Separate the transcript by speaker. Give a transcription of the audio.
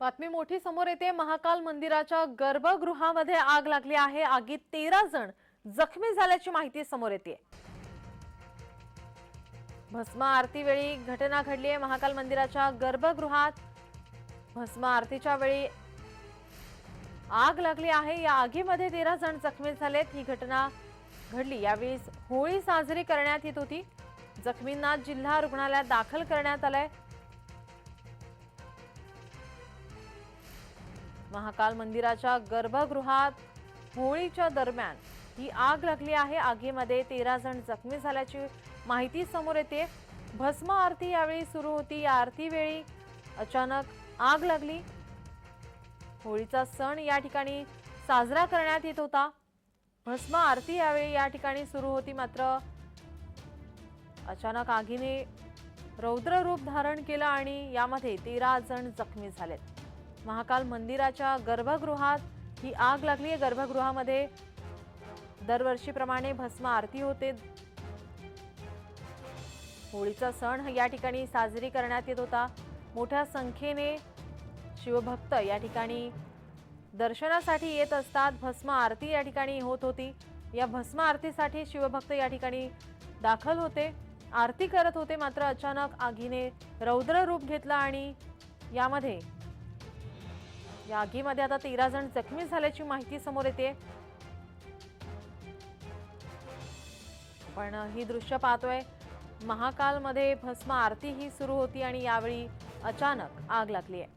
Speaker 1: बातमी मोठी समोर येते. महाकाल मंदिराच्या गर्भगृहामध्ये आग लागली आहे. आगीत तेरा जण जखमी झाल्याची माहिती समोर येते. भस्म आरती वेळी घटना घडली आहे. महाकाल मंदिराच्या गर्भगृहात भस्म आरतीच्या वेळी आग लागली आहे. या आगीमध्ये तेरा जण जखमी झालेत. ही घटना घडली. यावेळी होळी साजरी करण्यात येत होती. जखमींना जिल्हा रुग्णालयात दाखल करण्यात आलंय. महाकाल मंदिराच्या गर्भगृहात होळीच्या दरम्यान ही आग लागली आहे. आगीमध्ये तेरा जण जखमी झाल्याची माहिती समोर येते. भस्म आरती यावेळी सुरू होती. या आरती वेळी अचानक आग लागली. होळीचा सण या ठिकाणी साजरा करण्यात येत होता. भस्म आरती यावेळी या ठिकाणी सुरू होती. मात्र अचानक आगीने रौद्र रूप धारण केलं आणि यामध्ये तेरा जण जखमी झालेत. महाकाल मंदिराच्या गर्भगृहात ही आग लागली आहे. गर्भगृहामध्ये दरवर्षीप्रमाणे भस्म आरती होते. होळीचा सण या ठिकाणी साजरी करण्यात येत होता. मोठ्या संख्येने शिवभक्त या ठिकाणी दर्शनासाठी येत असतात. भस्म आरती या ठिकाणी होत होती. या भस्म आरतीसाठी शिवभक्त या ठिकाणी दाखल होते. आरती करत होते. मात्र अचानक आगीने रौद्र रूप घेतलं आणि यामध्ये या आगीमध्ये आता तेरा जण जखमी झाल्याची माहिती समोर येते. पण ही दृश्य पाहतोय महाकालमध्ये भस्म आरती ही सुरू होती आणि यावेळी अचानक आग लागली आहे.